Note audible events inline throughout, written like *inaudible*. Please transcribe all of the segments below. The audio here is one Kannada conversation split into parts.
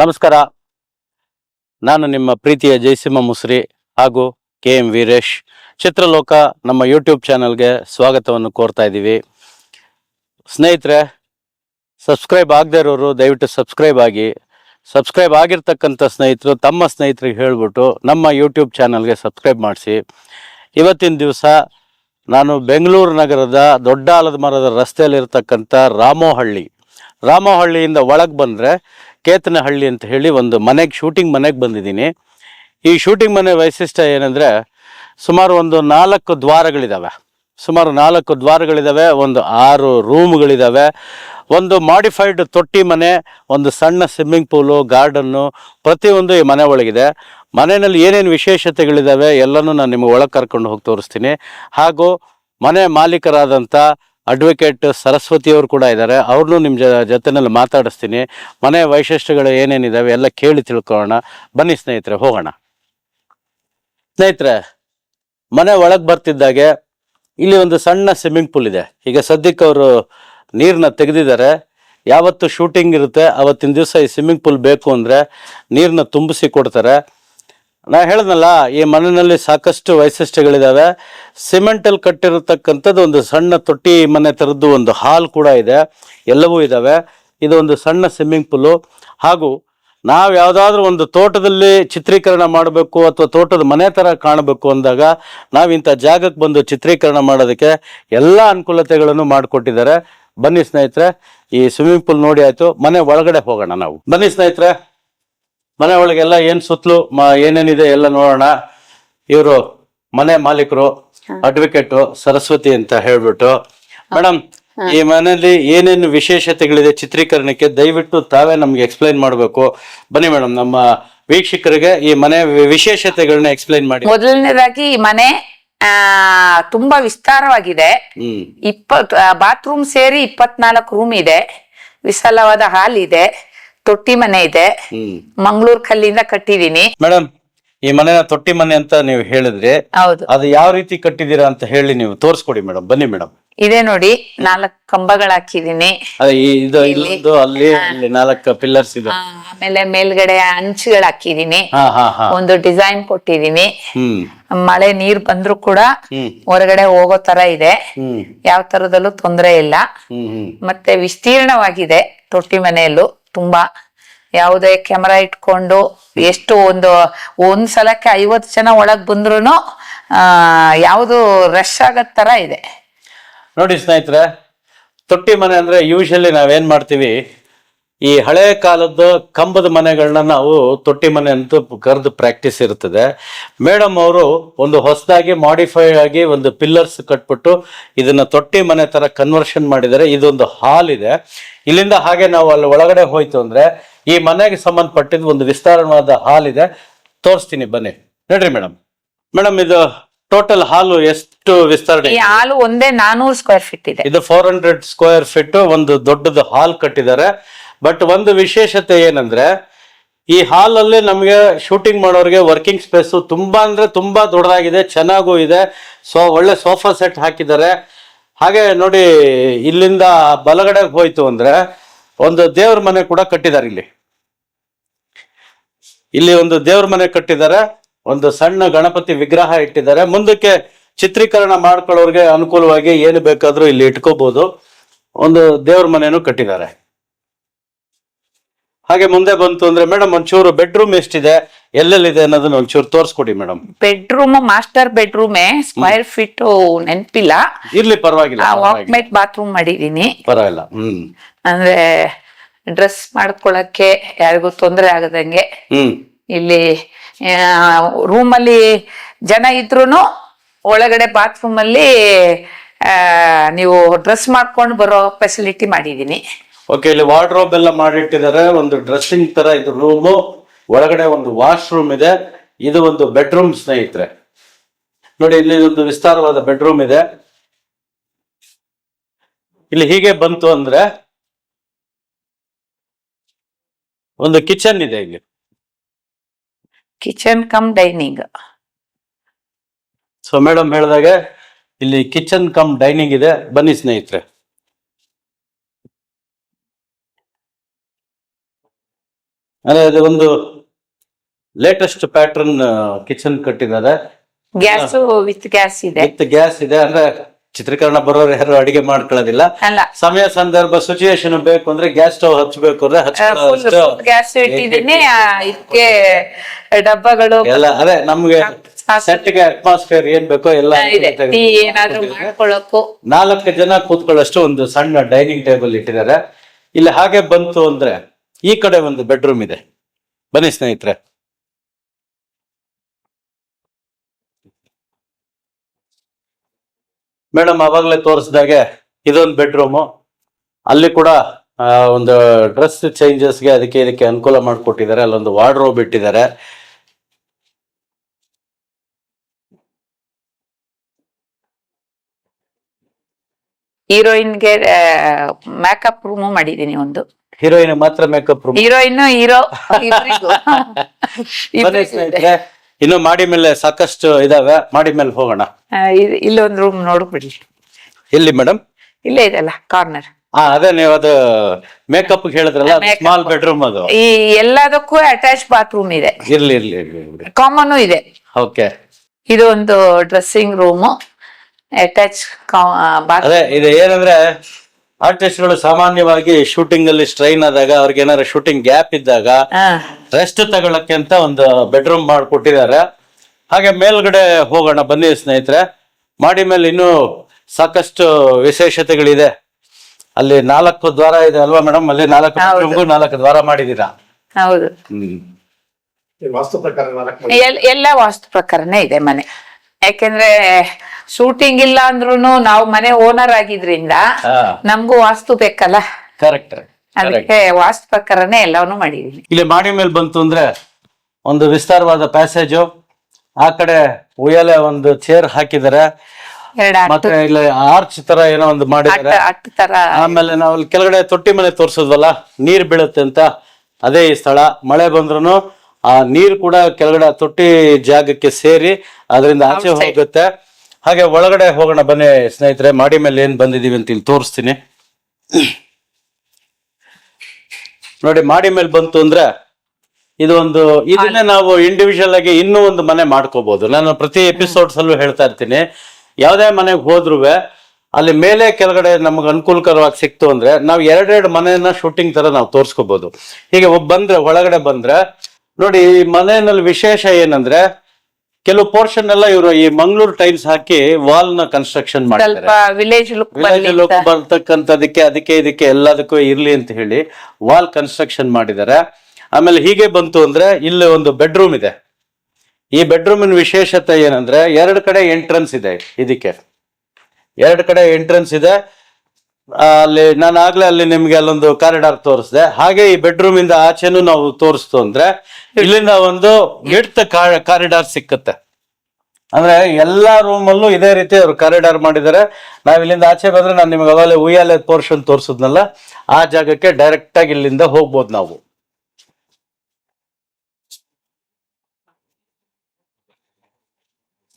ನಮಸ್ಕಾರ. ನಾನು ನಿಮ್ಮ ಪ್ರೀತಿಯ ಜಯಸಿಂಹ ಮುಸ್ರಿ ಹಾಗೂ ಕೆ ಎಂ ವೀರೇಶ್. ಚಿತ್ರಲೋಕ ನಮ್ಮ ಯೂಟ್ಯೂಬ್ ಚಾನಲ್ಗೆ ಸ್ವಾಗತವನ್ನು ಕೋರ್ತಾ ಇದ್ದೀವಿ. ಸ್ನೇಹಿತರೆ ಸಬ್ಸ್ಕ್ರೈಬ್ ಆಗದೇ ಇರೋರು ದಯವಿಟ್ಟು ಸಬ್ಸ್ಕ್ರೈಬ್ ಆಗಿ. ಸಬ್ಸ್ಕ್ರೈಬ್ ಆಗಿರ್ತಕ್ಕಂಥ ಸ್ನೇಹಿತರು ತಮ್ಮ ಸ್ನೇಹಿತರಿಗೆ ಹೇಳಿಬಿಟ್ಟು ನಮ್ಮ ಯೂಟ್ಯೂಬ್ ಚಾನಲ್ಗೆ ಸಬ್ಸ್ಕ್ರೈಬ್ ಮಾಡಿಸಿ. ಇವತ್ತಿನ ದಿವಸ ನಾನು ಬೆಂಗಳೂರು ನಗರದ ದೊಡ್ಡ ಆಲದ ಮರದ ರಸ್ತೆಯಲ್ಲಿರ್ತಕ್ಕಂಥ ರಾಮೋಹಳ್ಳಿ. ರಾಮೋಹಳ್ಳಿಯಿಂದ ಒಳಗೆ ಬಂದರೆ ಕೇತನಹಳ್ಳಿ ಅಂತ ಹೇಳಿ ಒಂದು ಮನೆಗೆ ಶೂಟಿಂಗ್ ಮನೆಗೆ ಬಂದಿದ್ದೀನಿ. ಈ ಶೂಟಿಂಗ್ ಮನೆ ವೈಶಿಷ್ಟ್ಯ ಏನಂದರೆ ಸುಮಾರು ಒಂದು ನಾಲ್ಕು ದ್ವಾರಗಳಿದ್ದಾವೆ ಸುಮಾರು ನಾಲ್ಕು ದ್ವಾರಗಳಿದ್ದಾವೆ ಒಂದು ಆರು ರೂಮ್ಗಳಿದ್ದಾವೆ ಒಂದು ಮಾಡಿಫೈಡ್ ತೊಟ್ಟಿ ಮನೆ, ಒಂದು ಸಣ್ಣ ಸ್ವಿಮ್ಮಿಂಗ್ ಪೂಲು ಗಾರ್ಡನ್ನು ಪ್ರತಿಯೊಂದು ಈ ಮನೆ ಒಳಗಿದೆ. ಮನೆಯಲ್ಲಿ ಏನೇನು ವಿಶೇಷತೆಗಳಿದ್ದಾವೆ ಎಲ್ಲನೂ ನಾನು ನಿಮಗೆ ಒಳಗೆ ಕರ್ಕೊಂಡು ಹೋಗಿ ತೋರಿಸ್ತೀನಿ. ಹಾಗೂ ಮನೆ ಮಾಲೀಕರಾದಂಥ ಅಡ್ವೊಕೇಟ್ ಸರಸ್ವತಿಯವರು ಕೂಡ ಇದ್ದಾರೆ. ಅವ್ರನ್ನೂ ನಿಮ್ಮ ಜ, ಜೊತೆನಲ್ಲಿ ಮಾತಾಡಿಸ್ತೀನಿ. ಮನೆ ವೈಶಿಷ್ಟ್ಯಗಳು ಏನೇನಿದ್ದಾವೆ ಎಲ್ಲ ಕೇಳಿ ತಿಳ್ಕೊಳ್ಳೋಣ. ಬನ್ನಿ ಸ್ನೇಹಿತರೆ, ಹೋಗೋಣ. ಸ್ನೇಹಿತರೆ, ಮನೆ ಒಳಗೆ ಬರ್ತಿದ್ದಾಗೆ ಇಲ್ಲಿ ಒಂದು ಸಣ್ಣ ಸ್ವಿಮ್ಮಿಂಗ್ ಪೂಲ್ ಇದೆ. ಈಗ ಸದ್ಯಕ್ಕೆ ಅವರು ನೀರನ್ನ ತೆಗೆದಿದ್ದಾರೆ. ಯಾವತ್ತು ಶೂಟಿಂಗ್ ಇರುತ್ತೆ. ಅವತ್ತಿನ ದಿವಸ ಈ ಸ್ವಿಮ್ಮಿಂಗ್ ಪೂಲ್ ಬೇಕು ಅಂದರೆ ನೀರನ್ನ ತುಂಬಿಸಿ ಕೊಡ್ತಾರೆ. ನಾ ಹೇಳ್ದಲ್ಲ ಈ ಮನೆಯಲ್ಲಿ ಸಾಕಷ್ಟು ವೈಶಿಷ್ಟ್ಯಗಳಿದ್ದಾವೆ ಸಿಮೆಂಟಲ್ಲಿ ಕಟ್ಟಿರತಕ್ಕಂಥದ್ದು ಒಂದು ಸಣ್ಣ ತೊಟ್ಟಿ ಮನೆ ಥರದ್ದು ಒಂದು ಹಾಲ್ ಕೂಡ ಇದೆ. ಎಲ್ಲವೂ ಇದ್ದಾವೆ ಇದು ಒಂದು ಸಣ್ಣ ಸ್ವಿಮ್ಮಿಂಗ್ ಪೂಲು. ಹಾಗೂ ನಾವು ಯಾವುದಾದ್ರೂ ಒಂದು ತೋಟದಲ್ಲಿ ಚಿತ್ರೀಕರಣ ಮಾಡಬೇಕು ಅಥವಾ ತೋಟದ ಮನೆ ಥರ ಕಾಣಬೇಕು ಅಂದಾಗ ನಾವು ಇಂಥ ಜಾಗಕ್ಕೆ ಬಂದು ಚಿತ್ರೀಕರಣ ಮಾಡೋದಕ್ಕೆ ಎಲ್ಲ ಅನುಕೂಲತೆಗಳನ್ನು ಮಾಡಿಕೊಟ್ಟಿದ್ದಾರೆ. ಬನ್ನಿ ಸ್ನೇಹಿತರೆ, ಈ ಸ್ವಿಮ್ಮಿಂಗ್ ಪೂಲ್ ನೋಡಿ ಆಯಿತು. ಮನೆ ಒಳಗಡೆ ಹೋಗೋಣ ನಾವು. ಬನ್ನಿ ಸ್ನೇಹಿತರೆ. ಮನೆ ಒಳಗೆಲ್ಲ ಏನ್ ಸುತ್ತಲೂ ಏನೇನಿದೆ ಎಲ್ಲ ನೋಡೋಣ. ಇವರು ಮನೆ ಮಾಲೀಕರು ಅಡ್ವೊಕೇಟ್ ಸರಸ್ವತಿ ಅಂತ ಹೇಳ್ಬಿಟ್ಟು. ಮೇಡಮ್ ಈ ಮನೆಯಲ್ಲಿ ಏನೇನು ವಿಶೇಷತೆಗಳಿದೆ ಚಿತ್ರೀಕರಣಕ್ಕೆ? ದಯವಿಟ್ಟು ತಾವೇ ನಮ್ಗೆ ಎಕ್ಸ್ಪ್ಲೈನ್ ಮಾಡಬೇಕು. ಬನ್ನಿ ಮೇಡಮ್ ನಮ್ಮ ವೀಕ್ಷಕರಿಗೆ ಈ ಮನೆ ವಿಶೇಷತೆಗಳನ್ನ ಎಕ್ಸ್ಪ್ಲೈನ್ ಮಾಡಿ. ಮೊದಲನೇದಾಗಿ ಈ ಮನೆ ಆ ತುಂಬಾ ವಿಸ್ತಾರವಾಗಿದೆ. ಇಪ್ಪತ್ ಬಾತ್ರೂಮ್ ಸೇರಿ ಇಪ್ಪತ್ನಾಲ್ಕು ರೂಮ್ ಇದೆ. ವಿಶಾಲವಾದ ಹಾಲ್ ಇದೆ. ತೊಟ್ಟಿ ಮನೆ ಇದೆ. ಮಂಗಳೂರ್ ಕಲ್ಲಿಂದ ಕಟ್ಟಿದೀನಿ ಮೇಡಮ್ ಈ ಮನೆನ ತೊಟ್ಟಿ ಮನೆ ಅಂತ ನೀವು ಹೇಳಿದ್ರೆ ಹೌದು. ಅದು ಯಾವ ರೀತಿ ಕಟ್ಟಿದೀರಾ ಅಂತ ಹೇಳಿ ನೀವು ತೋರಿಸ್ಕೊಡಿ ಮೇಡಮ್ ಬನ್ನಿ ಮೇಡಮ್ ಇದೆ ನೋಡಿ ನಾಲ್ಕು ಕಂಬಗಳು ಹಾಕಿದೀನಿ ಇದು ಇಲ್ಲೊಂದು ಅಲ್ಲಿ ಇಲ್ಲಿ ನಾಲ್ಕು ಪಿಲ್ಲರ್ಸ್ ಇದು. ಆಮೇಲೆ ಮೇಲ್ಗಡೆ ಅಂಚುಗಳು ಹಾಕಿದೀನಿ ಒಂದು ಡಿಸೈನ್ ಕೊಟ್ಟಿದೀನಿ ಮಳೆ ನೀರ್ ಬಂದ್ರು ಕೂಡ ಹೊರಗಡೆ ಹೋಗೋ ತರ ಇದೆ. ಯಾವ ತರದಲ್ಲೂ ತೊಂದರೆ ಇಲ್ಲ. ಮತ್ತೆ ವಿಸ್ತೀರ್ಣವಾಗಿದೆ ತೊಟ್ಟಿ ಮನೆಯಲ್ಲೂ. ತುಂಬಾ ಯಾವುದೇ ಕ್ಯಾಮರಾ ಇಟ್ಕೊಂಡು ಎಷ್ಟು ಒಂದು, ಒಂದ್ ಸಲಕ್ಕೆ ಐವತ್ತು ಜನ ಒಳಗ್ ಬಂದ್ರು ಯಾವುದು ರಶ್ ಆಗತ್ ತರ ಇದೆ. ನೋಡಿ ಸ್ನೇಹಿತರೆ, ತೊಟ್ಟಿ ಮನೆ ಅಂದ್ರೆ ಯೂಶಲಿ ನಾವೇನ್ ಮಾಡ್ತೀವಿ ಈ ಹಳೆ ಕಾಲದ ಕಂಬದ ಮನೆಗಳನ್ನ ನಾವು ತೊಟ್ಟಿ ಮನೆ ಅಂತ ಕರೆದು ಪ್ರಾಕ್ಟೀಸ್ ಇರ್ತದೆ. ಮೇಡಮ್ ಅವರು ಒಂದು ಹೊಸದಾಗಿ ಮಾಡಿಫೈ ಆಗಿ ಒಂದು ಪಿಲ್ಲರ್ಸ್ ಕಟ್ಬಿಟ್ಟು ಇದನ್ನ ತೊಟ್ಟಿ ಮನೆ ತರ ಕನ್ವರ್ಷನ್ ಮಾಡಿದರೆ ಇದೊಂದು ಹಾಲ್ ಇದೆ. ಇಲ್ಲಿಂದ ಹಾಗೆ ನಾವು ಅಲ್ಲಿ ಒಳಗಡೆ ಹೋಯ್ತು ಅಂದ್ರೆ ಈ ಮನೆಗೆ ಸಂಬಂಧಪಟ್ಟಿದ್ದು ಒಂದು ವಿಸ್ತಾರವಾದ ಹಾಲ್ ಇದೆ. ತೋರಿಸ್ತೀನಿ ಬನ್ನಿ. ನೋಡ್ರಿ ಮೇಡಮ್. ಮೇಡಮ್ ಇದು ಟೋಟಲ್ ಹಾಲು ಎಷ್ಟು ವಿಸ್ತರಣೆ ಹಾಲು ಒಂದೇ ನಾನೂರು ಸ್ಕ್ವೇರ್ ಫೀಟ್ ಇದೆ. ಇದು ಫೋರ್ ಹಂಡ್ರೆಡ್ ಸ್ಕ್ವೇರ್ ಫೀಟ್ ಒಂದು ದೊಡ್ಡದು ಹಾಲ್ ಕಟ್ಟಿದ್ದಾರೆ. ಬಟ್ ಒಂದು ವಿಶೇಷತೆ ಏನಂದ್ರೆ, ಈ ಹಾಲಲ್ಲಿ ನಮಗೆ ಶೂಟಿಂಗ್ ಮಾಡೋರಿಗೆ ವರ್ಕಿಂಗ್ ಸ್ಪೇಸು ತುಂಬಾ ಅಂದ್ರೆ ತುಂಬಾ ದೊಡ್ಡದಾಗಿದೆ, ಚೆನ್ನಾಗೂ ಇದೆ. ಸೊ ಒಳ್ಳೆ ಸೋಫಾ ಸೆಟ್ ಹಾಕಿದ್ದಾರೆ. ಹಾಗೆ ನೋಡಿ, ಇಲ್ಲಿಂದ ಬಲಗಡೆ ಹೋಯ್ತು ಅಂದ್ರೆ, ಒಂದು ದೇವ್ರ ಮನೆ ಕೂಡ ಕಟ್ಟಿದ್ದಾರೆ ಇಲ್ಲಿ. ಇಲ್ಲಿ ಒಂದು ದೇವ್ರ ಮನೆ ಕಟ್ಟಿದ್ದಾರೆ, ಒಂದು ಸಣ್ಣ ಗಣಪತಿ ವಿಗ್ರಹ ಇಟ್ಟಿದ್ದಾರೆ. ಮುಂದಕ್ಕೆ ಚಿತ್ರೀಕರಣ ಮಾಡ್ಕೊಳ್ಳೋರಿಗೆ ಅನುಕೂಲವಾಗಿ ಏನು ಬೇಕಾದರೂ ಇಲ್ಲಿ ಇಟ್ಕೋಬಹುದು ಒಂದು ದೇವ್ರ ಮನೆನೂ ಕಟ್ಟಿದ್ದಾರೆ. ಹಾಗೆ ಮುಂದೆ ಬಂತು ಅಂದ್ರೆ ಮೇಡಮ್ ಒಂಚೂರು ಬೆಡ್ರೂಮ್ ಎಷ್ಟಿದೆ ಎಲ್ಲೆಲ್ಲಿದೆ ಅನ್ನೋದನ್ನ ಒಂಚೂರು ತೋರಿಸ್ಕೊಡಿ ಮೇಡಮ್. ಬೆಡ್ರೂಮ್ ಮಾಸ್ಟರ್ ಬೆಡ್ರೂಮೇ ಸ್ಕ್ವೇರ್ ಫೀಟ್ ನೆನ್ಪಿಲ್ಲ. ಇರ್ಲಿ ಪರವಾಗಿಲ್ಲ ವಾಕ್ ವಾಕ್ಮೇಟ್ ಬಾತ್ರೂಮ್ ಮಾಡಿದೀನಿ ಪರವಾಗಿಲ್ಲ ಹ್ಮ್. ಅಂದ್ರೆ ಡ್ರೆಸ್ ಮಾಡ್ಕೊಳಕ್ಕೆ ಯಾರಿಗೂ ತೊಂದರೆ ಆಗದಂಗೆ. ಇಲ್ಲಿ ರೂಮ್ ಅಲ್ಲಿ ಜನ ಇದ್ರು ಒಳಗಡೆ ಬಾತ್ರೂಮ್ ಅಲ್ಲಿ ನೀವು ಡ್ರೆಸ್ ಮಾಡ್ಕೊಂಡು ಬರೋ ಫೆಸಿಲಿಟಿ ಮಾಡಿದೀನಿ ಓಕೆ ಇಲ್ಲಿ ವಾರ್ಡ್ರೋಬ್ ಎಲ್ಲ ಮಾಡಿಟ್ಟಿದ್ದಾರೆ. ಒಂದು ಡ್ರೆಸ್ಸಿಂಗ್ ತರ ಇದು ರೂಮು ಒಳಗಡೆ ಒಂದು ವಾಶ್ರೂಮ್ ಇದೆ. ಇದು ಒಂದು ಬೆಡ್ರೂಮ್ ಸ್ನೇಹಿತರೆ. ನೋಡಿ ಇಲ್ಲಿ ಒಂದು ವಿಸ್ತಾರವಾದ ಬೆಡ್ರೂಮ್ ಇದೆ. ಇಲ್ಲಿ ಹೀಗೆ ಬಂತು ಅಂದ್ರೆ ಒಂದು ಕಿಚನ್ ಇದೆ ಇಲ್ಲಿ. Kitchen cum dining so madam ಹೇಳಿದಾಗೆ ಇಲ್ಲಿ ಕಿಚನ್ ಕಮ್ ಡೈನಿಂಗ್ ಇದೆ. ಬನ್ನಿ ಸ್ನೇಹಿತರೆ. ಅಂದ್ರೆ ಅದು ಒಂದು ಲೇಟೆಸ್ಟ್ ಪ್ಯಾಟರ್ನ್ ಕಿಚನ್ ಕಟ್ಟಿದ್ದಾರೆ. ಗ್ಯಾಸ್ ವಿತ್ ಗ್ಯಾಸ್ ಇದೆ. ವಿತ್ ಗ್ಯಾಸ್ ಇದೆ. ಅಂದ್ರೆ ಚಿತ್ರೀಕರಣ ಬರೋರು ಯಾರು ಅಡಿಗೆ ಮಾಡ್ಕೊಳ್ಳೋದಿಲ್ಲ. ಅಲ್ಲ. ಸಮಯ ಸಂದರ್ಭ ಸಿಚುಯೇಷನ್ ಬೇಕು ಅಂದ್ರೆ ಗ್ಯಾಸ್ ಸ್ಟವ್ ಹಚ್ಬೇಕು ಅಂದ್ರೆ ಗ್ಯಾಸ್ ಇಟ್ಟಿದ್ದೀನಿ. ಇದಕ್ಕೆ ಡಬ್ಬಗಳು ಎಲ್ಲ ಅದೇ ನಮ್ಗೆ. ಸೆಟ್ಗೆ ಅಟ್ಮಾಸ್ಫಿಯರ್ ಏನ್ ಬೇಕೋ ಎಲ್ಲ ನಾಲ್ಕು ಜನ ಕೂತ್ಕೊಳ್ಳೋಷ್ಟು ಒಂದು ಸಣ್ಣ ಡೈನಿಂಗ್ ಟೇಬಲ್ ಇಟ್ಟಿದ್ದಾರೆ. ಇಲ್ಲಿ ಹಾಗೆ ಬಂತು ಅಂದ್ರೆ ಈ ಕಡೆ ಒಂದು ಬೆಡ್ರೂಮ್ ಇದೆ. ಬನ್ನಿ ಸ್ನೇಹಿತರೆ. ಮೇಡಮ್ ಅವಾಗಲೇ ತೋರಿಸಿದಾಗೆ ಇದೊಂದು ಬೆಡ್ರೂಮು ಅಲ್ಲಿ ಕೂಡ ಒಂದು ಡ್ರೆಸ್ ಚೇಂಜಸ್ಗೆ ಅದಕ್ಕೆ ಇದಕ್ಕೆ ಅನುಕೂಲ ಮಾಡಿಕೊಟ್ಟಿದ್ದಾರೆ. ಅಲ್ಲೊಂದು ವಾರ್ಡ್ರೋಬ್ ಇಟ್ಟಿದ್ದಾರೆ. ಹೀರೋಯಿನ್ಗೆ ಮೇಕಪ್ ರೂಮು ಮಾಡಿದ್ದೀನಿ ಒಂದು. ಹೀರೋಯಿನ್ ಮಾತ್ರ ಮೇಕಪ್ ಹೀರೋಯಿನ್ ಹೀರೋ *laughs* ಸ್ನೇಹಿತರೆ ಇನ್ನು ಮಾಡಿ ಮೇಲೆ ಸಾಕಷ್ಟು ಇದಾವೆ. ಮಾಡಿ ಮೇಲೆ ಹೋಗೋಣ. ಇಲ್ಲಿ ಇಲ್- ಇಲ್ಲೊಂದು ರೂಮ್ ನೋಡ್ಬಿಡಿ. ಇಲ್ಲಿ ಮೇಡಮ್ ಇಲ್ಲೇ ಇದೆಲ್ಲ ಕಾರ್ನರ್ ಹಾ ಅದೇ ನೀವು ಅದು ಮೇಕಪ್ ಹೇಳಿದ್ರಲ್ಲ. ಸ್ಮಾಲ್ ಬೆಡ್ರೂಮ್ ಅದು. ಈ ಎಲ್ಲದಕ್ಕೂ ಅಟ್ಯಾಚ್ ಬಾತ್ರೂಮ್ ಇದೆ. ಇರ್ಲಿ ಇರ್ಲಿ ಇರ್ಲಿ ಕಾಮನ್ ಇದೆ. ಓಕೆ ಇದು ಒಂದು ಡ್ರೆಸ್ಸಿಂಗ್ ರೂಮ್ ಅಟ್ಯಾಚ್ ಅದೇ ಇದು ಏನಂದ್ರೆ ಆರ್ಟಿಸ್ಟ್ಗಳು ಸಾಮಾನ್ಯವಾಗಿ ಶೂಟಿಂಗ್ ಅಲ್ಲಿ ಸ್ಟ್ರೈನ್ ಆದಾಗ ಅವ್ರಿಗೆ ಏನಾರ ಶೂಟಿಂಗ್ ಗ್ಯಾಪ್ ಇದ್ದಾಗ ರೆಸ್ಟ್ ತಗೊಳಕ್ಕೆ ಅಂತ ಒಂದು ಬೆಡ್ರೂಮ್ ಮಾಡಿಕೊಟ್ಟಿದ್ದಾರೆ. ಹಾಗೆ ಮೇಲ್ಗಡೆ ಹೋಗೋಣ ಬನ್ನಿ ಸ್ನೇಹಿತರೆ. ಮಾಡಿ ಮೇಲೆ ಇನ್ನೂ ಸಾಕಷ್ಟು ವಿಶೇಷತೆಗಳಿದೆ. ಅಲ್ಲಿ ನಾಲ್ಕು ದ್ವಾರ ಇದೆ ಅಲ್ವಾ ಮೇಡಮ್ ಅಲ್ಲಿ ನಾಲ್ಕು. ನಾಲ್ಕು ದ್ವಾರ ಮಾಡಿದೀರಾ ಹೌದು. ಹ್ಮ್. ಎಲ್ಲ ವಾಸ್ತು ಪ್ರಕಾರನೇ ಇದೆ ಮನೆ. ಯಾಕೆಂದ್ರೆ ಶೂಟಿಂಗ್ ಇಲ್ಲ ಅಂದ್ರೂ ನಾವು ಮನೆ ಓನರ್ ಆಗಿದ್ರಿಂದ ನಮ್ಗೂ ವಾಸ್ತು ಬೇಕಲ್ಲ? ಕರೆಕ್ಟ್ ಅದಕ್ಕೆ ವಾಸ್ತು ಪ್ರಕಾರನೇ ಎಲ್ಲವನ್ನು ಮಾಡಿದೀನಿ. ಇಲ್ಲಿ ಮಾಡಿ ಮೇಲೆ ಬಂತು ಅಂದ್ರೆ ಒಂದು ವಿಸ್ತಾರವಾದ ಪ್ಯಾಸೇಜು ಆ ಕಡೆ ಉಯ್ಯಾಲೆ ಒಂದು ಚೇರ್ ಹಾಕಿದ್ದಾರೆ. ಎರಡು ಮತ್ತೆ ಇಲ್ಲಿ ಆರ್ಚ್ ತರ ಏನೋ ಒಂದು ಮಾಡಿದ್ದಾರೆ. ಅಟ್ಟು ಅಟ್ಟು ತರ. ಆಮೇಲೆ ನಾವು ಕೆಳಗಡೆ ತೊಟ್ಟಿ ಮನೆ ತೋರ್ಸೋದಲ್ಲ ನೀರ್ ಬೀಳುತ್ತೆ ಅಂತ. ಅದೇ ಈ ಸ್ಥಳ. ಮಳೆ ಬಂದ್ರು ಆ ನೀರ್ ಕೂಡ ಕೆಳಗಡೆ ತೊಟ್ಟಿ ಜಾಗಕ್ಕೆ ಸೇರಿ ಅದರಿಂದ ಆಚೆ ಹೋಗುತ್ತೆ. ಹಾಗೆ ಒಳಗಡೆ ಹೋಗೋಣ ಬನ್ನಿ ಸ್ನೇಹಿತರೆ. ಮಾಡಿ ಮೇಲೆ ಏನ್ ಬಂದಿದೀವಿ ಅಂತ ಇಲ್ಲಿ ತೋರಿಸ್ತೀನಿ. ನೋಡಿ ಮಾಡಿ ಮೇಲೆ ಬಂತು ಅಂದ್ರೆ ಇದು ಒಂದು ಇದನ್ನೇ ನಾವು ಇಂಡಿವಿಜುವಲ್ ಆಗಿ ಇನ್ನೂ ಒಂದು ಮನೆ ಮಾಡ್ಕೋಬಹುದು ನಾನು ಪ್ರತಿ ಎಪಿಸೋಡ್ಸ್ ಅಲ್ಲೂ ಹೇಳ್ತಾ ಇರ್ತೀನಿ. ಯಾವ್ದೇ ಮನೆಗೆ ಹೋದ್ರು ಅಲ್ಲಿ ಮೇಲೆ ಕೆಳಗಡೆ ನಮಗೆ ಅನುಕೂಲಕರವಾಗಿ ಸಿಕ್ತು ಅಂದ್ರೆ ನಾವು ಎರಡೆರಡು ಮನೆಯನ್ನ ಶೂಟಿಂಗ್ ತರ ನಾವು ತೋರ್ಸ್ಕೋಬಹುದು ಹೀಗೆ ಒಬ್ಬ ಬಂದ್ರೆ ಒಳಗಡೆ ಬಂದ್ರೆ ನೋಡಿ ಈ ಮನೆಯಲ್ಲಿ ವಿಶೇಷ ಏನಂದ್ರೆ ಕೆಲವು ಪೋರ್ಷನ್ ಎಲ್ಲ ಇವರು ಈ ಮಂಗಳೂರು ಟೈಲ್ಸ್ ಹಾಕಿ ವಾಲ್ನ ಕನ್ಸ್ಟ್ರಕ್ಷನ್ ಮಾಡ್ತಾರೆ. ಸ್ವಲ್ಪ ವಿಲೇಜ್ ಲುಕ್ ವಿಲೇಜ್ ಲುಕ್ ಬರ್ತಕ್ಕಂಥದಕ್ಕೆ ಅದಕ್ಕೆ ಇದಕ್ಕೆ ಎಲ್ಲದಕ್ಕೂ ಇರ್ಲಿ ಅಂತ ಹೇಳಿ ವಾಲ್ ಕನ್ಸ್ಟ್ರಕ್ಷನ್ ಮಾಡಿದ್ದಾರೆ. ಆಮೇಲೆ ಹೀಗೆ ಬಂತು ಅಂದ್ರೆ ಇಲ್ಲಿ ಒಂದು ಬೆಡ್ರೂಮ್ ಇದೆ. ಈ ಬೆಡ್ರೂಮಿನ ವಿಶೇಷತೆ ಏನಂದ್ರೆ ಎರಡು ಕಡೆ ಎಂಟ್ರೆನ್ಸ್ ಇದೆ ಇದಕ್ಕೆ. ಎರಡು ಕಡೆ ಎಂಟ್ರೆನ್ಸ್ ಇದೆ. ಅಲ್ಲಿ ನಾನು ಆಗ್ಲೇ ಅಲ್ಲಿ ನಿಮ್ಗೆ ಅಲ್ಲೊಂದು ಕಾರಿಡಾರ್ ತೋರಿಸಿದೆ. ಹಾಗೆ ಈ ಬೆಡ್ರೂಮ್ ಇಂದ ಆಚೆನೂ ನಾವು ತೋರಿಸ್ತು ಅಂದ್ರೆ ಇಲ್ಲಿಂದ ಒಂದು ವಿಡ್ತ್ ಕಾರಿಡಾರ್ ಸಿಕ್ಕತ್ತೆ. ಅಂದ್ರೆ ಎಲ್ಲಾ ರೂಮ್ ಇದೇ ರೀತಿ ಅವ್ರು ಕಾರಿಡಾರ್ ಮಾಡಿದ್ದಾರೆ ನಾವ್ ಇಲ್ಲಿಂದ ಆಚೆ ಬಂದ್ರೆ ನಾನು ನಿಮ್ಗೆ ಅವಾಗಲೇ ಉಯ್ಯಾಲೆ ಪೋರ್ಷನ್ ತೋರಿಸಿದ್ನಲ್ಲ, ಆ ಜಾಗಕ್ಕೆ ಡೈರೆಕ್ಟ್ ಆಗಿ ಇಲ್ಲಿಂದ ಹೋಗ್ಬೋದು ನಾವು.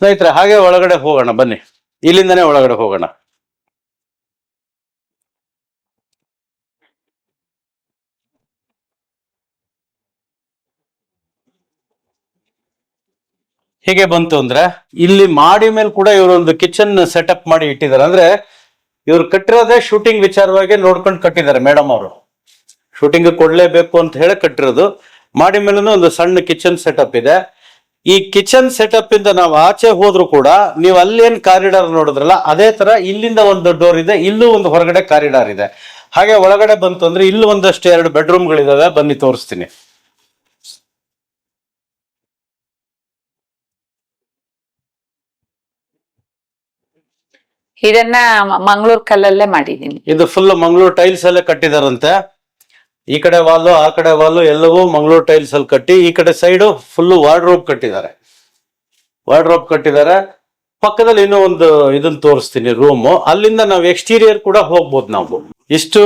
ಸ್ನೇಹಿತರೆ, ಹಾಗೆ ಒಳಗಡೆ ಹೋಗೋಣ, ಬನ್ನಿ. ಇಲ್ಲಿಂದನೇ ಒಳಗಡೆ ಹೋಗೋಣ. ಹೇಗೆ ಬಂತು ಅಂದ್ರೆ ಇಲ್ಲಿ ಮಾಡಿ ಮೇಲೆ ಕೂಡ ಇವರೊಂದು ಕಿಚನ್ ಸೆಟಪ್ ಮಾಡಿ ಇಟ್ಟಿದ್ದಾರೆ. ಅಂದ್ರೆ ಇವ್ರು ಕಟ್ಟಿರೋದೇ ಶೂಟಿಂಗ್ ವಿಚಾರವಾಗಿ ನೋಡ್ಕೊಂಡು ಕಟ್ಟಿದ್ದಾರೆ ಮೇಡಮ್ ಅವರು. ಶೂಟಿಂಗ್ ಕೊಡ್ಲೇಬೇಕು ಅಂತ ಹೇಳಿ ಕಟ್ಟಿರೋದು. ಮಾಡಿ ಮೇಲೂ ಒಂದು ಸಣ್ಣ ಕಿಚನ್ ಸೆಟಪ್ ಇದೆ. ಈ ಕಿಚನ್ ಸೆಟಪ್ ಇಂದ ನಾವು ಆಚೆ ಹೋದ್ರು ಕೂಡ ನೀವು ಅಲ್ಲೇನ್ ಕಾರಿಡಾರ್ ನೋಡಿದ್ರಲ್ಲ, ಅದೇ ತರ ಇಲ್ಲಿಂದ ಒಂದು ಡೋರ್ ಇದೆ, ಇಲ್ಲೂ ಒಂದು ಹೊರಗಡೆ ಕಾರಿಡಾರ್ ಇದೆ. ಹಾಗೆ ಒಳಗಡೆ ಬಂತು ಅಂದ್ರೆ ಇಲ್ಲೂ ಒಂದಷ್ಟು ಎರಡು ಬೆಡ್ರೂಮ್ಗಳಿದಾವೆ ಬನ್ನಿ ತೋರಿಸ್ತೀನಿ. ಇದನ್ನ ಮಂಗಳೂರು ಕಲ್ಲಲ್ಲೇ ಮಾಡಿದೀನಿ ಇದು ಫುಲ್ ಮಂಗಳೂರು ಟೈಲ್ಸ್ ಅಲ್ಲೇ ಕಟ್ಟಿದಾರಂತೆ. ಈ ಕಡೆ ವಾಲು ಆ ಕಡೆ ವಾಲು ಎಲ್ಲವೂ ಮಂಗಳೂರು ಟೈಲ್ಸ್ ಅಲ್ಲಿ ಕಟ್ಟಿ ಈ ಕಡೆ ಸೈಡು ಫುಲ್ ವಾರ್ಡ್ರೋಬ್ ಕಟ್ಟಿದ್ದಾರೆ. ವಾರ್ಡ್ರೋಬ್ ಕಟ್ಟಿದ್ದಾರೆ. ಪಕ್ಕದಲ್ಲಿ ಇನ್ನೂ ಒಂದು ಇದನ್ನ ತೋರಿಸ್ತೀನಿ ರೂಮು ಅಲ್ಲಿಂದ ನಾವು ಎಕ್ಸ್ಟೀರಿಯರ್ ಕೂಡ ಹೋಗ್ಬೋದು ನಾವು. ಇಷ್ಟು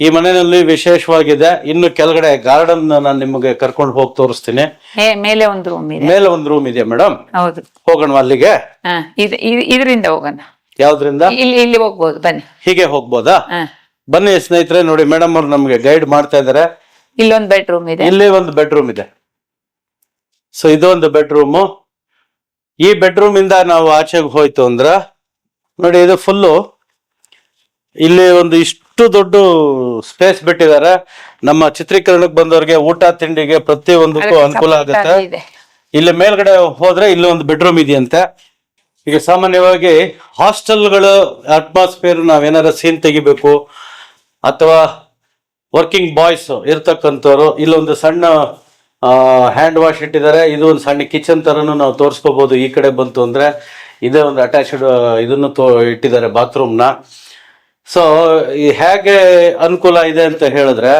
ಈ ಮನೆಯಲ್ಲಿ ವಿಶೇಷವಾಗಿದೆ. ಇನ್ನು ಕೆಳಗಡೆ ಗಾರ್ಡನ್ ನಾನು ನಿಮಗೆ ಕರ್ಕೊಂಡು ಹೋಗಿ ತೋರಿಸ್ತೀನಿ. ಮೇಲೆ ಒಂದು ರೂಮ್ ಇದೆ. ಮೇಲೆ ಒಂದು ರೂಮ್ ಇದೆ ಮೇಡಮ್ ಹೌದು. ಹೋಗೋಣ ಅಲ್ಲಿಗೆ. ಇದರಿಂದ ಹೋಗೋಣ. ಯಾವ್ದ್ರಿಂದ? ಇಲ್ಲಿ ಇಲ್ಲಿ ಹೋಗ್ಬೋದು ಬನ್ನಿ. ಹೀಗೆ ಹೋಗ್ಬೋದಾ? ಹಾ. ಬನ್ನಿ ಸ್ನೇಹಿತರೆ ನೋಡಿ ಮೇಡಮ್ ಅವ್ರು ನಮಗೆ ಗೈಡ್ ಮಾಡ್ತಾ ಇದ್ದಾರೆ ಇಲ್ಲೊಂದು ಬೆಡ್ರೂಮ್ ಇದೆ. ಇಲ್ಲಿ ಒಂದು ಬೆಡ್ರೂಮ್ ಇದೆ. ಸೊ ಇದು ಒಂದು ಬೆಡ್ರೂಮು ಈ ಬೆಡ್ರೂಮ್ ಇಂದ ನಾವು ಆಚೆಗೆ ಹೋಯ್ತು ಅಂದ್ರ ನೋಡಿ ಇದು ಫುಲ್ಲು ಇಲ್ಲಿ ಒಂದು ಇಷ್ಟು ದೊಡ್ಡ ಸ್ಪೇಸ್ ಬಿಟ್ಟಿದ್ದಾರೆ. ನಮ್ಮ ಚಿತ್ರೀಕರಣಕ್ಕೆ ಬಂದವರಿಗೆ ಊಟ ತಿಂಡಿಗೆ ಪ್ರತಿಯೊಂದಕ್ಕೂ ಅನುಕೂಲ ಆಗುತ್ತೆ. ಇಲ್ಲಿ ಮೇಲ್ಗಡೆ ಹೋದ್ರೆ ಇಲ್ಲಿ ಒಂದು ಬೆಡ್ರೂಮ್ ಇದೆಯಂತೆ. ಈಗ ಸಾಮಾನ್ಯವಾಗಿ ಹಾಸ್ಟೆಲ್ಗಳ ಅಟ್ಮಾಸ್ಫಿಯರ್ ನಾವೇನಾರ ಸೀನ್ ತೆಗಿಬೇಕು ಅಥವಾ ವರ್ಕಿಂಗ್ ಬಾಯ್ಸ್ ಇರ್ತಕ್ಕಂಥವ್ರು ಇಲ್ಲೊಂದು ಸಣ್ಣ ಹ್ಯಾಂಡ್ ವಾಶ್ ಇಟ್ಟಿದ್ದಾರೆ, ಇದು ಒಂದು ಸಣ್ಣ ಕಿಚನ್ ಥರನೂ ನಾವು ತೋರಿಸ್ಕೋಬಹುದು ಈ ಕಡೆ ಬಂತು ಅಂದ್ರೆ ಇದೇ ಒಂದು ಅಟ್ಯಾಚ್ಡ್ ಇದನ್ನು ತೋ, ಇಟ್ಟಿದ್ದಾರೆ ಬಾತ್ರೂಮ್ನ ಸೊ ಈ ಹೇಗೆ ಅನುಕೂಲ ಇದೆ ಅಂತ ಹೇಳಿದ್ರೆ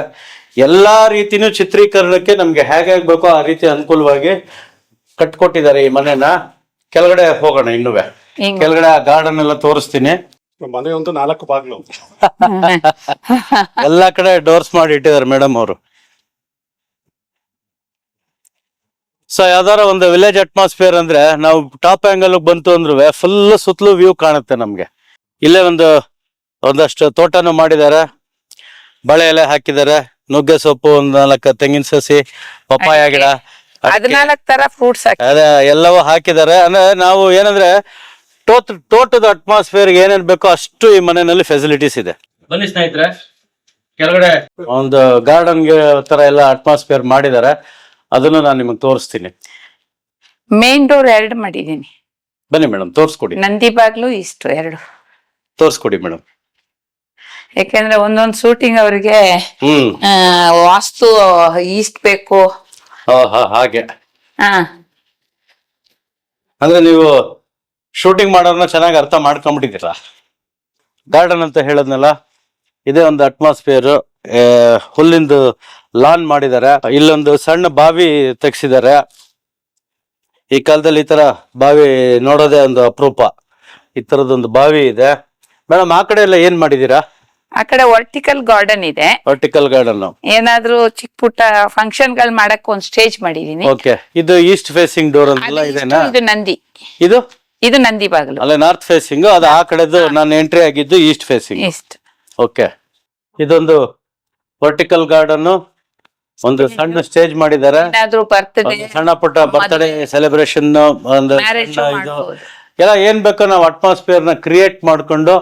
ಎಲ್ಲಾ ರೀತಿಯೂ ಚಿತ್ರೀಕರಣಕ್ಕೆ ನಮಗೆ ಹೇಗೆ ಬೇಕೋ ಆ ರೀತಿ ಅನುಕೂಲವಾಗಿ ಕಟ್ಕೊಟ್ಟಿದ್ದಾರೆ ಈ ಮನೆನ. ಕೆಳಗಡೆ ಹೋಗೋಣ ಇನ್ನುವೆ. ಕೆಳಗಡೆ ಆ ಗಾರ್ಡನ್ ಎಲ್ಲ ತೋರಿಸ್ತೀನಿ. ಮನೆ ಒಂದು ನಾಲ್ಕು ಬಾಗ್ಲು. *laughs* ಎಲ್ಲಾ ಕಡೆ ಡೋರ್ಸ್ ಮಾಡಿ ಇಟ್ಟಿದ್ದಾರೆ ಮೇಡಮ್ ಅವರು. ಸೊ ಯಾವ್ದಾರ ಒಂದು ವಿಲೇಜ್ ಅಟ್ಮಾಸ್ಫಿಯರ್ ಅಂದ್ರೆ ನಾವು ಟಾಪ್ ಆಂಗಲ್ ಬಂತು ಅಂದ್ರೆ ಫುಲ್ ಸುತ್ತಲೂ ವ್ಯೂ ಕಾಣುತ್ತೆ ನಮ್ಗೆ. ಇಲ್ಲೇ ಒಂದು ಒಂದಷ್ಟು ತೋಟನು ಮಾಡಿದ್ದಾರೆ. ಬಳೆ ಎಲೆ ಹಾಕಿದ್ದಾರೆ. ನುಗ್ಗೆ ಸೊಪ್ಪು ಒಂದ್ ನಾಲ್ಕು ತೆಂಗಿನ ಸಸಿ ಪಪ್ಪಾಯ ಗಿಡ. ಹದಿನಾಲ್ಕು ತರ ಫ್ರೂಟ್ಸ್ ಹಾಕಿ. ಅದೇ ಎಲ್ಲವೂ ಹಾಕಿದ್ದಾರೆ. ಅಂದ್ರೆ ನಾವು ಏನಂದ್ರೆ ತೋಟ ತೋಟದ ಅಟ್ಮಾಸ್ಫಿಯರ್ ಏನೇನ್ ಬೇಕೋ ಅಷ್ಟು ಈ ಮನೆಯಲ್ಲಿ ಫೆಸಿಲಿಟೀಸ್ ಇದೆ. ಬನ್ನಿ ಸ್ನೇಹಿತರೆ ಕೆಳಗಡೆ. ಒಂದು ಗಾರ್ಡನ್ ತರ ಎಲ್ಲ ಅಟ್ಮಾಸ್ಫಿಯರ್ ಮಾಡಿದ್ದಾರೆ. ಅದನ್ನು ನಾನು ನಿಮಗೆ ತೋರಿಸ್ತೀನಿ. ಮೇನ್ ಡೋರ್ ಎರಡು ಮಾಡಿದೀನಿ ಬನ್ನಿ ಮೇಡಮ್ ತೋರಿಸ್ಕೊಡಿ. ನಂದಿ ಬಾಗ್ಲು ಇಷ್ಟು ಎರಡು. ತೋರಿಸ್ಕೊಡಿ ಮೇಡಮ್ ಯಾಕೆಂದ್ರೆ ಒಂದೊಂದು ಶೂಟಿಂಗ್ ಅವ್ರಿಗೆ ಹ್ಮ್. ವಾಸ್ತು ಈಸ್ಟ್ ಬೇಕು. ಹಾಗೆ. ಹಾ. ಅಂದ್ರೆ ನೀವು ಶೂಟಿಂಗ್ ಮಾಡೋರ್ನ ಚೆನ್ನಾಗಿ ಅರ್ಥ ಮಾಡ್ಕೊಂಡ್ಬಿಟ್ಟಿದ್ದೀರ? ಗಾರ್ಡನ್ ಅಂತ ಹೇಳದ್ನಲ್ಲ ಇದೇ ಒಂದು ಅಟ್ಮಾಸ್ಫಿಯರ್ ಹುಲ್ಲಿಂದು ಲಾನ್ ಮಾಡಿದ್ದಾರೆ. ಇಲ್ಲೊಂದು ಸಣ್ಣ ಬಾವಿ ತೆಗ್ಸಿದ್ದಾರೆ. ಈ ಕಾಲದಲ್ಲಿ ಈ ತರ ಬಾವಿ ನೋಡೋದೇ ಒಂದು ಅಪರೂಪ. ಈ ತರದೊಂದು ಬಾವಿ ಇದೆ. ಮೇಡಮ್ ಆ ಕಡೆ ಎಲ್ಲ ಏನ್ ಮಾಡಿದೀರಾ ಆ ಕಡೆ ವರ್ಟಿಕಲ್ ಗಾರ್ಡನ್ ಇದೆ. ವರ್ಟಿಕಲ್ ಗಾರ್ಡನ್ ಏನಾದ್ರೂ ಚಿಕ್ಕ ಪುಟ್ಟ ಫಂಕ್ಷನ್ಗಳು ಮಾಡಕ್ ಒಂದ್ ಸ್ಟೇಜ್ ಮಾಡಿದೀನಿ. ಓಕೆ ಇದು ಈಸ್ಟ್ ಫೇಸಿಂಗ್ ಡೋರ್ ಅಂತೆಲ್ಲ ಇದೆನಾ? ಇದು ನಂದಿ. ಇದು? ಇದು ನಂದಿ ಬಾಗಿಲು. ಅಲ್ಲ ನಾರ್ತ್ ಫೇಸಿಂಗ್ ಅದು ಆ ಕಡೆದು ನಾನು ಎಂಟ್ರಿ ಆಗಿದ್ದು ಈಸ್ಟ್ ಫೇಸಿಂಗ್ ಈಸ್ಟ್ ಓಕೆ ಇದೊಂದು ವರ್ಟಿಕಲ್ ಗಾರ್ಡನ್ ಒಂದು ಸಣ್ಣ ಸ್ಟೇಜ್ ಮಾಡಿದ್ದಾರೆ. ಸಣ್ಣ ಪುಟ್ಟ ಬರ್ತ್ಡೇ ಸೆಲೆಬ್ರೇಷನ್ ಒಂದು ಎಲ್ಲ ಏನ್ ಬೇಕೋ ನಾವು ಅಟ್ಮಾಸ್ಫಿಯರ್ನ ಕ್ರಿಯೇಟ್ ಮಾಡ್ಕೊಂಡು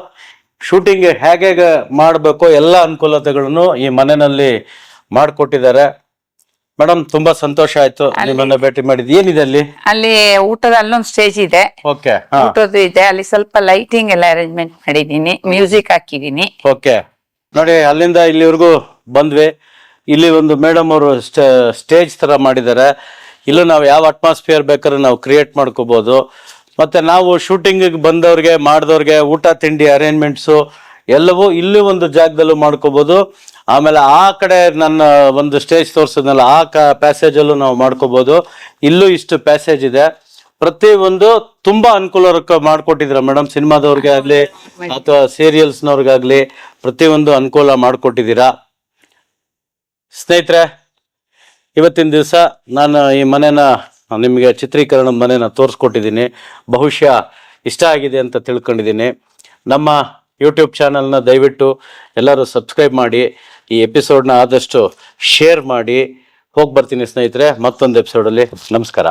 ಶೂಟಿಂಗ್ ಹೇಗೆ ಹೇಗೆ ಮಾಡಬೇಕು ಎಲ್ಲ ಅನುಕೂಲತೆಗಳನ್ನು ಈ ಮನೆಯಲ್ಲಿ ಮಾಡಿಕೊಟ್ಟಿದ್ದಾರೆ. ಮೇಡಮ್ ತುಂಬಾ ಸಂತೋಷ ಆಯ್ತು ನಿಮ್ಮನ್ನ ಭೇಟಿ ಮಾಡಿದ್ ಏನಿದೆ ಅಲ್ಲಿ? ಅಲ್ಲಿ ಊಟದ ಅಲ್ಲೊಂದು ಸ್ಟೇಜ್ ಇದೆ. ಓಕೆ ಊಟದ್ದು ಇದೆ. ಅಲ್ಲಿ ಸ್ವಲ್ಪ ಲೈಟಿಂಗ್ ಎಲ್ಲ ಅರೇಂಜ್ಮೆಂಟ್ ಮಾಡಿದೀನಿ ಮ್ಯೂಸಿಕ್ ಹಾಕಿದೀನಿ ಓಕೆ. ನೋಡಿ ಅಲ್ಲಿಂದ ಇಲ್ಲಿವರೆಗೂ ಬಂದ್ವಿ. ಇಲ್ಲಿ ಒಂದು ಮೇಡಮ್ ಅವರು ಸ್ಟೇಜ್ ತರ ಮಾಡಿದ್ದಾರೆ. ಇಲ್ಲೂ ನಾವು ಯಾವ ಅಟ್ಮಾಸ್ಫಿಯರ್ ಬೇಕಾದ್ರೆ ನಾವು ಕ್ರಿಯೇಟ್ ಮಾಡ್ಕೋಬಹುದು ಮತ್ತೆ ನಾವು ಶೂಟಿಂಗಿಗೆ ಬಂದವ್ರಿಗೆ, ಮಾಡಿದವ್ರಿಗೆ, ಊಟ, ತಿಂಡಿ ಅರೇಂಜ್ಮೆಂಟ್ಸು ಎಲ್ಲವೂ ಇಲ್ಲಿ ಒಂದು ಜಾಗದಲ್ಲೂ ಮಾಡ್ಕೋಬಹುದು ಆಮೇಲೆ ಆ ಕಡೆ ನನ್ನ ಒಂದು ಸ್ಟೇಜ್ ತೋರಿಸಿದ್ನಲ್ಲ, ಆ ಕ ಪ್ಯಾಸೇಜಲ್ಲೂ ನಾವು ಮಾಡ್ಕೋಬಹುದು ಇಲ್ಲೂ ಇಷ್ಟು ಪ್ಯಾಸೇಜ್ ಇದೆ. ಪ್ರತಿ ಒಂದು ತುಂಬಾ ಅನುಕೂಲಕ್ಕೆ ಮಾಡ್ಕೊಟ್ಟಿದ್ರ ಮೇಡಮ್ ಸಿನಿಮಾದವ್ರಿಗೆ ಆಗಲಿ, ಅಥವಾ ಸೀರಿಯಲ್ಸ್ನವ್ರಿಗಾಗ್ಲಿ ಪ್ರತಿಯೊಂದು ಅನುಕೂಲ ಮಾಡಿಕೊಟ್ಟಿದ್ದೀರಾ? ಸ್ನೇಹಿತರೆ, ಇವತ್ತಿನ ದಿವಸ ನಾನು ಈ ಮನೆನ ನಿಮಗೆ ಚಿತ್ರೀಕರಣ ಮನೆನ ತೋರಿಸ್ಕೊಟ್ಟಿದ್ದೀನಿ. ಬಹುಶಃ ಇಷ್ಟ ಆಗಿದೆ ಅಂತ ತಿಳ್ಕೊಂಡಿದ್ದೀನಿ. ನಮ್ಮ ಯೂಟ್ಯೂಬ್ ಚಾನಲ್ನ ದಯವಿಟ್ಟು ಎಲ್ಲರೂ ಸಬ್ಸ್ಕ್ರೈಬ್ ಮಾಡಿ, ಈ ಎಪಿಸೋಡ್ನ ಆದಷ್ಟು ಶೇರ್ ಮಾಡಿ. ಹೋಗಿ ಬರ್ತೀನಿ ಸ್ನೇಹಿತರೆ, ಮತ್ತೊಂದು ಎಪಿಸೋಡಲ್ಲಿ ನಮಸ್ಕಾರ.